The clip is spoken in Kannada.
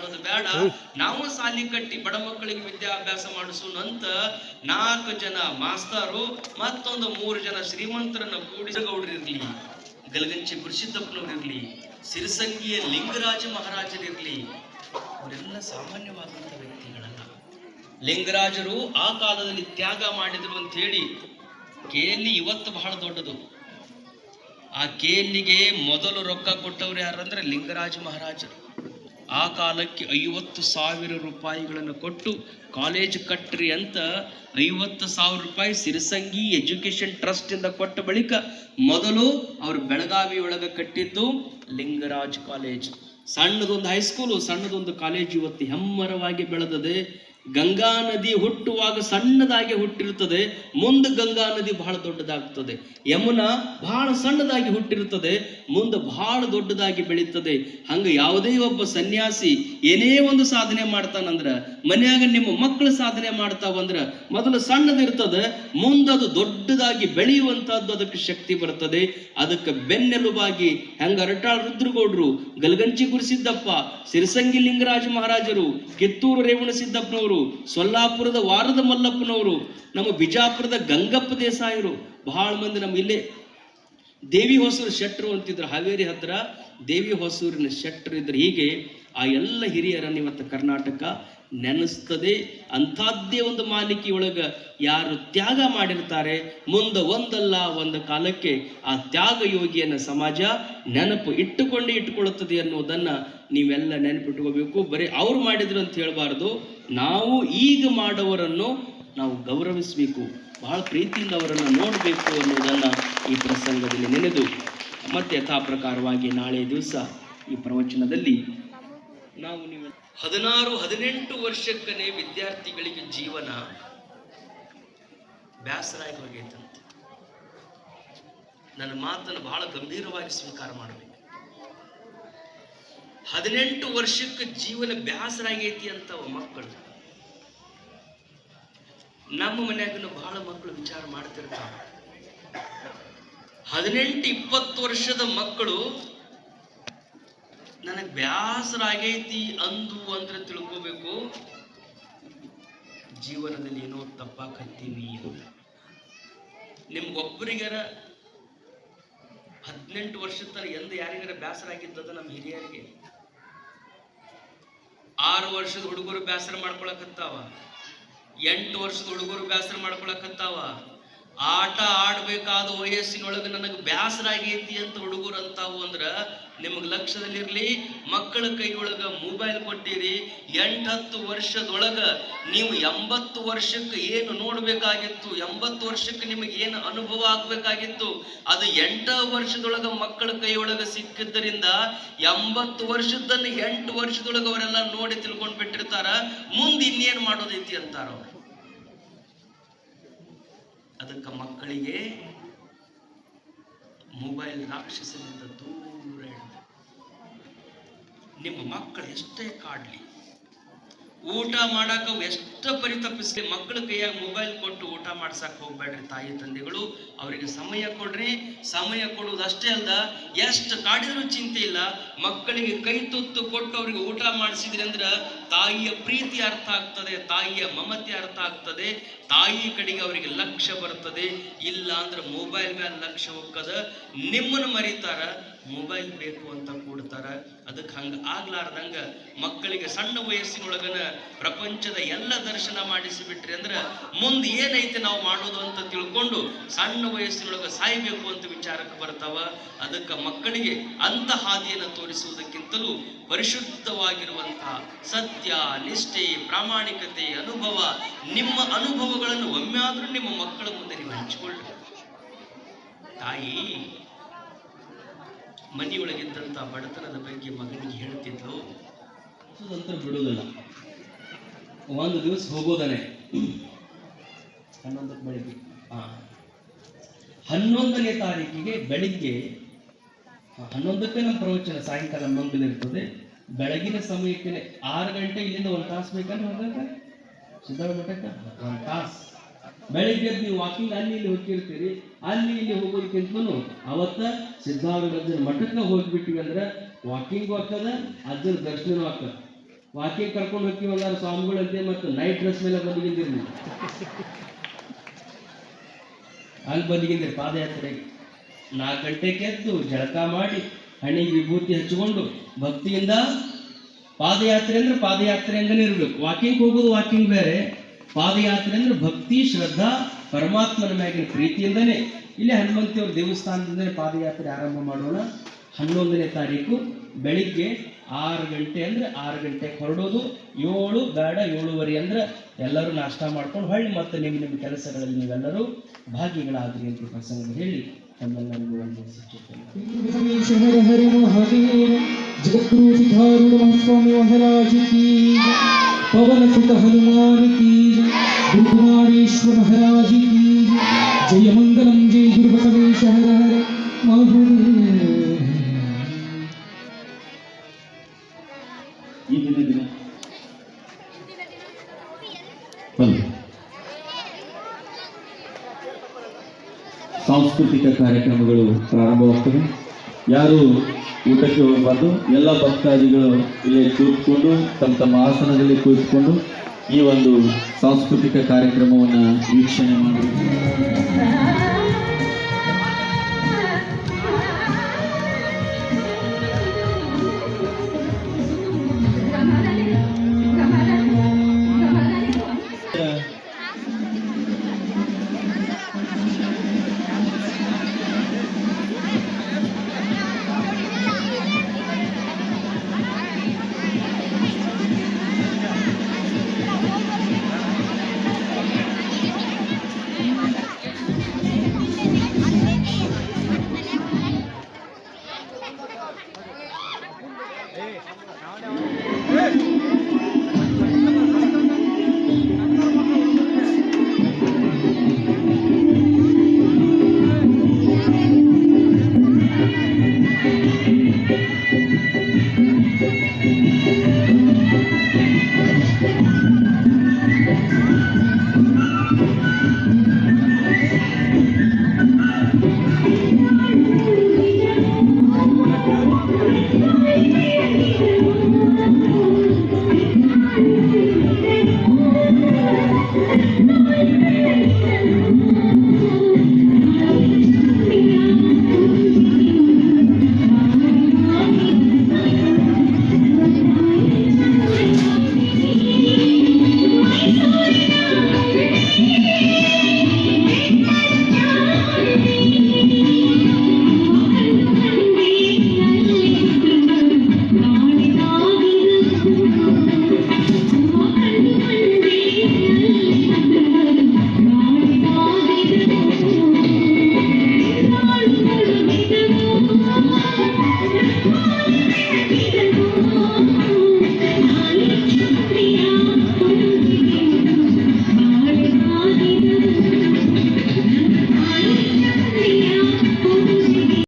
ಮಾಡೋದು ಬೇಡ. ನಾವು ಸಾಲಿ ಕಟ್ಟಿ ಬಡ ಮಕ್ಕಳಿಗೆ ವಿದ್ಯಾಭ್ಯಾಸ ಮಾಡಿಸೋಣ ನಾಲ್ಕು ಜನ ಮಾಸ್ತರು, ಮತ್ತೊಂದು ಮೂರು ಜನ ಶ್ರೀಮಂತರನ್ನ ಕೂಡಿಸಗೌಡರಿರ್ಲಿ ಗಲಗಂಚಿ ಗುರುಸಿದ್ದಪ್ಪನವ್ರಿರ್ಲಿ ಸಿರಿಸಂಗಿಯ ಲಿಂಗರಾಜ ಮಹಾರಾಜರಿರ್ಲಿ, ಅವರೆಲ್ಲ ಸಾಮಾನ್ಯವಾದಂತ ವ್ಯಕ್ತಿಗಳಲ್ಲ. ಲಿಂಗರಾಜರು ಆ ಕಾಲದಲ್ಲಿ ತ್ಯಾಗ ಮಾಡಿದ್ರು ಅಂತ ಹೇಳಿ ಕೇಲಿ ಇವತ್ತು ಬಹಳ ದೊಡ್ಡದು. ಆ ಕೇಲಿಗೆ ಮೊದಲು ರೊಕ್ಕ ಕೊಟ್ಟವ್ರು ಯಾರಂದ್ರೆ ಲಿಂಗರಾಜ ಮಹಾರಾಜರು. ಆ ಕಾಲಕ್ಕೆ ಐವತ್ತು ಸಾವಿರ ರೂಪಾಯಿಗಳನ್ನು ಕೊಟ್ಟು ಕಾಲೇಜ್ ಕಟ್ಟ್ರಿ ಅಂತ ಐವತ್ತು ಸಾವಿರ ರೂಪಾಯಿ ಸಿರಿಸಂಗಿ ಎಜುಕೇಶನ್ ಟ್ರಸ್ಟ್ ಇಂದ ಕೊಟ್ಟ ಬಳಿಕ ಮೊದಲು ಅವರು ಬೆಳಗಾವಿ ಒಳಗೆ ಕಟ್ಟಿದ್ದು ಲಿಂಗರಾಜ್ ಕಾಲೇಜ್. ಸಣ್ಣದೊಂದು ಹೈಸ್ಕೂಲು ಸಣ್ಣದೊಂದು ಕಾಲೇಜ್ ಇವತ್ತು ಹೆಮ್ಮರವಾಗಿ ಬೆಳೆದದೆ. ಗಂಗಾ ನದಿ ಹುಟ್ಟುವಾಗ ಸಣ್ಣದಾಗಿ ಹುಟ್ಟಿರುತ್ತದೆ ಮುಂದೆ ಗಂಗಾ ನದಿ ಬಹಳ ದೊಡ್ಡದಾಗ್ತದೆ. ಯಮುನಾ ಬಹಳ ಸಣ್ಣದಾಗಿ ಹುಟ್ಟಿರುತ್ತದೆ ಮುಂದೆ ಬಹಳ ದೊಡ್ಡದಾಗಿ ಬೆಳೀತದೆ. ಹಂಗ ಯಾವುದೇ ಒಬ್ಬ ಸನ್ಯಾಸಿ ಏನೇ ಒಂದು ಸಾಧನೆ ಮಾಡ್ತಾನಂದ್ರ, ಮನ್ಯಾಗ ನಿಮ್ಮ ಮಕ್ಕಳು ಸಾಧನೆ ಮಾಡ್ತಾವಂದ್ರ, ಮೊದಲು ಸಣ್ಣದಿರ್ತದೆ ಮುಂದದು ದೊಡ್ಡದಾಗಿ ಬೆಳೆಯುವಂತಹದ್ದು ಅದಕ್ಕೆ ಶಕ್ತಿ ಬರ್ತದೆ. ಅದಕ್ಕೆ ಬೆನ್ನೆಲುಬಾಗಿ ಹೆಂಗ ಅರಟಾಳ್ ರುದ್ರಗೌಡ್ರು, ಗಲಗಂಚಿ ಗುರುಸಿದ್ದಪ್ಪ ಸಿರಿಸಂಗಿ ಲಿಂಗರಾಜ ಮಹಾರಾಜರು, ಕಿತ್ತೂರು ರೇವಣ ಸಿದ್ದಪ್ಪನವರು, ಸೊಲ್ಲಾಪುರದ ವಾರದ ಮಲ್ಲಪ್ಪನವರು, ನಮ್ಮ ಬಿಜಾಪುರದ ಗಂಗಪ್ಪ ದೇಸಾಯರು ಬಹಳ ಮಂದಿ ನಮ್ಮ ಇಲ್ಲೇ ದೇವಿ ಹೊಸೂರು ಶೆಟ್ರು ಅಂತಿದ್ರು ಹಾವೇರಿ ಹತ್ರ. ದೇವಿ ಹೊಸೂರಿನ ಶೆಟ್ರು ಇದ್ರು ಹೀಗೆ ಆ ಎಲ್ಲ ಹಿರಿಯರನ್ನು ಇವತ್ತು ಕರ್ನಾಟಕ ನೆನೆಸ್ತದೆ. ಅಂಥದ್ದೇ ಒಂದು ಮಾಲಿಕೆಯೊಳಗ ಯಾರು ತ್ಯಾಗ ಮಾಡಿರ್ತಾರೆ. ಮುಂದೆ ಒಂದಲ್ಲ ಒಂದು ಕಾಲಕ್ಕೆ ಆ ತ್ಯಾಗ ಯೋಗಿಯನ್ನ ಸಮಾಜ ನೆನಪು ಇಟ್ಟುಕೊಂಡೇ ಇಟ್ಟುಕೊಳ್ಳುತ್ತದೆ ಅನ್ನೋದನ್ನು ನೀವೆಲ್ಲ ನೆನಪಿಟ್ಕೋಬೇಕು. ಬರೀ ಅವ್ರು ಮಾಡಿದ್ರು ಅಂತ ಹೇಳಬಾರ್ದು. ನಾವು ಈಗ ಮಾಡೋವರನ್ನು ನಾವು ಗೌರವಿಸಬೇಕು. ಬಹಳ ಪ್ರೀತಿಯಿಂದ ಅವರನ್ನು ನೋಡಬೇಕು ಅನ್ನೋದನ್ನ ಈ ಪ್ರಸಂಗದಲ್ಲಿ ನೆನೆದು ಮತ್ತೆ ಯಥಾ ಪ್ರಕಾರವಾಗಿ ನಾಳೆ ದಿವಸ ಈ ಪ್ರವಚನದಲ್ಲಿ ನಾವು ನೀವು ಹದಿನಾರು, ಹದಿನೆಂಟು ವರ್ಷಕ್ಕನೇ ವಿದ್ಯಾರ್ಥಿಗಳಿಗೆ ಜೀವನ ಬೇಸರಾಗಿ ಹೋಗೈತಂತೆ. ನನ್ನ ಮಾತನ್ನು ಬಹಳ ಗಂಭೀರವಾಗಿ ಸ್ವೀಕಾರ ಮಾಡಬೇಕು. ಹದಿನೆಂಟು ವರ್ಷಕ್ಕೆ ಜೀವನ ಬೇಸರಾಗೈತಿ ಅಂತ ಮಕ್ಕಳು. ನಮ್ಮ ಮನ್ಯಾಗನು ಬಹಳ ಮಕ್ಕಳು ವಿಚಾರ ಮಾಡ್ತಿರ್ತಾವ. ಹದಿನೆಂಟು ಇಪ್ಪತ್ತು ವರ್ಷದ ಮಕ್ಕಳು ನನಗೆ ಬ್ಯಾಸರಾಗೈತಿ ಅಂದು ಅಂದ್ರೆ ತಿಳ್ಕೋಬೇಕು. ಜೀವನದಲ್ಲಿ ಏನೋ ತಪ್ಪಾಕತ್ತೀವಿ ಅಂತ. ನಿಮ್ಗೊಬ್ಬರಿಗಾರ ಹದಿನೆಂಟು ವರ್ಷದ ತನಕ ಎಂದ ಯಾರಿಗಾರ ಬ್ಯಾಸರ ಆಗಿದ್ದದ ನಮ್ಮ ಹಿರಿಯರಿಗೆ? ಆರು ವರ್ಷದ ಹುಡುಗರು ಬ್ಯಾಸರ ಮಾಡ್ಕೊಳಕತ್ತಾವ? ಎಂಟು ವರ್ಷದ ಹುಡುಗರು ಬ್ಯಾಸರ ಮಾಡ್ಕೊಳಕತ್ತಾವ? ಆಟ ಆಡ್ಬೇಕಾದ ವಯಸ್ಸಿನೊಳಗೆ ನನಗೆ ಬ್ಯಾಸರ ಆಗೈತಿ ಅಂತ ಹುಡುಗರು ಅಂತಾವು ಅಂದ್ರ ನಿಮ್ಗೆ ಲಕ್ಷ್ಯದಲ್ಲಿರಲಿ ಮಕ್ಕಳ ಕೈಯೊಳಗ ಮೊಬೈಲ್ ಕೊಟ್ಟಿರಿ ಎಂಟು ಹತ್ತು ವರ್ಷದೊಳಗೆ ನೀವು ಎಂಬತ್ತು ವರ್ಷಕ್ಕೆ ಏನು ನೋಡಬೇಕಾಗಿತ್ತು, ಎಂಬತ್ತು ವರ್ಷಕ್ಕೆ ನಿಮಗೆ ಏನು ಅನುಭವ ಆಗಬೇಕಾಗಿತ್ತು, ಅದು ಎಂಟ ವರ್ಷದೊಳಗೆ ಮಕ್ಕಳ ಕೈಯೊಳಗ ಸಿಕ್ಕಿದ್ದರಿಂದ ಎಂಬತ್ತು ವರ್ಷದನ್ನು ಎಂಟು ವರ್ಷದೊಳಗೆ ಅವರೆಲ್ಲ ನೋಡಿ ತಿಳ್ಕೊಂಡು ಬಿಟ್ಟಿರ್ತಾರ, ಮುಂದೆ ಇನ್ನೇನು ಮಾಡೋದೈತಿ ಅಂತಾರ ಅವ್ರು. ಅದಕ್ಕೆ ಮಕ್ಕಳಿಗೆ ಮೊಬೈಲ್ ರಾಕ್ಷಸನಿಂದ ದೂರ ಇಡಬೇಕು. ನಿಮ್ಮ ಮಕ್ಕಳು ಎಷ್ಟೇ ಕಾಡ್ಲಿ, ಊಟ ಮಾಡಾಕ ಎಷ್ಟ ಪರಿತಪ್ಪಿಸ್ಲಿ ಮಕ್ಕಳ ಕೈಯಾಗ ಮೊಬೈಲ್ ಕೊಟ್ಟು ಊಟ ಮಾಡ್ಸಕ್ ಹೋಗ್ಬೇಡ್ರಿ ತಾಯಿ ತಂದೆಗಳು. ಅವರಿಗೆ ಸಮಯ ಕೊಡ್ರಿ. ಸಮಯ ಕೊಡುವುದಷ್ಟೇ ಅಲ್ದ, ಎಷ್ಟು ಕಾಡಿದ್ರು ಚಿಂತೆ ಇಲ್ಲ. ಮಕ್ಕಳಿಗೆ ಕೈ ತುತ್ತು ಕೊಟ್ಟು ಅವ್ರಿಗೆ ಊಟ ಮಾಡಿಸಿದ್ರಿ ಅಂದ್ರ ತಾಯಿಯ ಪ್ರೀತಿ ಅರ್ಥ ಆಗ್ತದೆ, ತಾಯಿಯ ಮಮತೆ ಅರ್ಥ ಆಗ್ತದೆ, ತಾಯಿ ಕಡೆಗೆ ಅವರಿಗೆ ಲಕ್ಷ್ಯ ಬರ್ತದೆ. ಇಲ್ಲ ಅಂದ್ರೆ ಮೊಬೈಲ್ ಮೇಲೆ ಲಕ್ಷ್ಯ ಹೋಗ್ತದ ನಿಮ್ಮನ್ನು ಮರಿತಾರ ಮೊಬೈಲ್ ಬೇಕು ಅಂತ ಕೂಡ್ತಾರ. ಅದಕ್ಕೆ ಹಂಗೆ ಆಗ್ಲಾರ್ದಂಗ ಮಕ್ಕಳಿಗೆ ಸಣ್ಣ ವಯಸ್ಸಿನೊಳಗನ ಪ್ರಪಂಚದ ಎಲ್ಲ ದರ್ಶನ ಮಾಡಿಸಿಬಿಟ್ರಿ ಅಂದ್ರೆ ಮುಂದೆ ಏನೈತೆ ನಾವು ಮಾಡೋದು ಅಂತ ತಿಳ್ಕೊಂಡು ಸಣ್ಣ ವಯಸ್ಸಿನೊಳಗ ಸಾಯ್ಬೇಕು ಅಂತ ವಿಚಾರಕ್ಕೆ ಬರ್ತಾವ. ಅದಕ್ಕೆ ಮಕ್ಕಳಿಗೆ ಅಂತ ಹಾದಿಯನ್ನು ತೋರಿಸುವುದಕ್ಕಿಂತಲೂ ಪರಿಶುದ್ಧವಾಗಿರುವಂತಹ ಸತ್ಯ, ನಿಷ್ಠೆ, ಪ್ರಾಮಾಣಿಕತೆ, ಅನುಭವ, ನಿಮ್ಮ ಅನುಭವಗಳನ್ನು ಒಮ್ಮೆಯಾದರೂ ನಿಮ್ಮ ಮಕ್ಕಳ ಮುಂದೆ ನೀವು ಹಂಚಿಕೊಳ್ಳಿ ತಾಯಿ, ಮನೆಯೊಳಗಿದ್ದಂಥ ಬಡತನದ ಬಗ್ಗೆ ಮಗನಿಗೆ ಹೇಳ್ತಿದ್ಲು. ಅಂತ ಬಿಡುವುದಿಲ್ಲ. ಒಂದು ದಿವಸ ಹೋಗೋದನೆ. ಹನ್ನೊಂದಕ್ಕೆ ಬೆಳಿಗ್ಗೆ. ಹಾ ಹನ್ನೊಂದನೇ ತಾರೀಕಿಗೆ ಬೆಳಿಗ್ಗೆ ಹನ್ನೊಂದಕ್ಕೆ ನಮ್ಮ ಪ್ರವಚನ ಸಾಯಂಕಾಲ ಮಂಗಲ ಇರ್ತದೆ. ಬೆಳಗಿನ ಸಮಯಕ್ಕೆ ಆರು ಗಂಟೆ ಇಲ್ಲಿಂದ ಒಂದು ತಾಸು ಬೇಕಂದ್ರೆ ಹೋಗಕ್ಕೆ ಸುಧಾರ ಮಠಕ್ಕೆ ಒಂದು ತಾಸು. ಬೆಳಿಗ್ಗೆ ನೀವು ವಾಕಿಂಗ್ ಅಲ್ಲಿ ಇಲ್ಲಿ ಹೋಗಿರ್ತೀರಿ ಅಲ್ಲಿ ಇಲ್ಲಿ ಹೋಗೋದಕ್ಕಿಂತನೂ ಅವತ್ತ ಸಿದ್ಧಾರೂಢ ಅಜ್ಜನ ಮಠಕ್ಕೆ ಹೋಗ್ಬಿಟ್ಟಿವಿ ಅಂದ್ರೆ ವಾಕಿಂಗ್ ಆಗ್ತದ ಅಜ್ಜನ ದರ್ಶನ ಆಗ್ತದ. ವಾಕಿಂಗ್ ಕರ್ಕೊಂಡು ಹೋಗ್ತೀವಲ್ಲ ಸ್ವಾಮಿಗಳಂತೆ ಮತ್ತು ನೈಟ್ ಡ್ರೆಸ್ ಮೇಲೆ ಬಂದಿಗಿದ್ದೀರಿ ನೀವು ಅಲ್ಲಿ ಬಂದಿಗಿಂದಿರಿ ಪಾದಯಾತ್ರೆಗೆ. ನಾಲ್ಕು ಗಂಟೆಗೆ ಎದ್ದು ಜಳಕ ಮಾಡಿ ಹಣಿಗೆ ವಿಭೂತಿ ಹಚ್ಚಿಕೊಂಡು ಭಕ್ತಿಯಿಂದ ಪಾದಯಾತ್ರೆ ಅಂದ್ರೆ ಪಾದಯಾತ್ರೆ ಅಂತಾನೆ ಇರಬೇಕು. ವಾಕಿಂಗ್ ಹೋಗೋದು ವಾಕಿಂಗ್ ಬೇರೆ. ಪಾದಯಾತ್ರೆ ಅಂದ್ರೆ ಭಕ್ತಿ, ಶ್ರದ್ಧಾ, ಪರಮಾತ್ಮನ ಮ್ಯಾಗಿನ ಪ್ರೀತಿಯಿಂದನೇ. ಇಲ್ಲೇ ಹನುಮಂತಿಯವ್ರ ದೇವಸ್ಥಾನದಿಂದನೇ ಪಾದಯಾತ್ರೆ ಆರಂಭ ಮಾಡೋಣ. ಹನ್ನೊಂದನೇ ತಾರೀಕು ಬೆಳಿಗ್ಗೆ ಆರು ಗಂಟೆ ಅಂದ್ರೆ ಆರು ಗಂಟೆಗೆ ಹೊರಡೋದು. ಏಳು, ಬೇಡ, ಏಳುವರೆ ಅಂದ್ರೆ ಎಲ್ಲರೂ ನಾಷ್ಟ ಮಾಡ್ಕೊಂಡು ಹೊಳ್ಳಿ ಮತ್ತೆ ನಿಮ್ಮ ನಿಮ್ಮ ಕೆಲಸಗಳಲ್ಲಿ ನೀವೆಲ್ಲರೂ ಭಾಗಿಗಳಾದ್ರಿ ಅಂತ ಪ್ರಸಂಗ ಹೇಳಿ. शहर हरि महादेव जगद्गुरु सिद्धारूढ़ महास्वामी महाराज की पवन सुत हनुमान की दुर्गुणारेश्वर ಪ್ರಾರಂಭವಾಗ್ತವೆ ಯಾರು ಊಟಕ್ಕೆ ಹೋಗಬಾರ್ದು, ಎಲ್ಲ ಭಕ್ತಾದಿಗಳು ಇಲ್ಲಿ ಕೂತ್ಕೊಂಡು, ತಮ್ಮ ತಮ್ಮ ಆಸನದಲ್ಲಿ ಕೂತ್ಕೊಂಡು ಈ ಒಂದು ಸಾಂಸ್ಕೃತಿಕ ಕಾರ್ಯಕ್ರಮವನ್ನು ವೀಕ್ಷಣೆ ಮಾಡಿ. Thank you.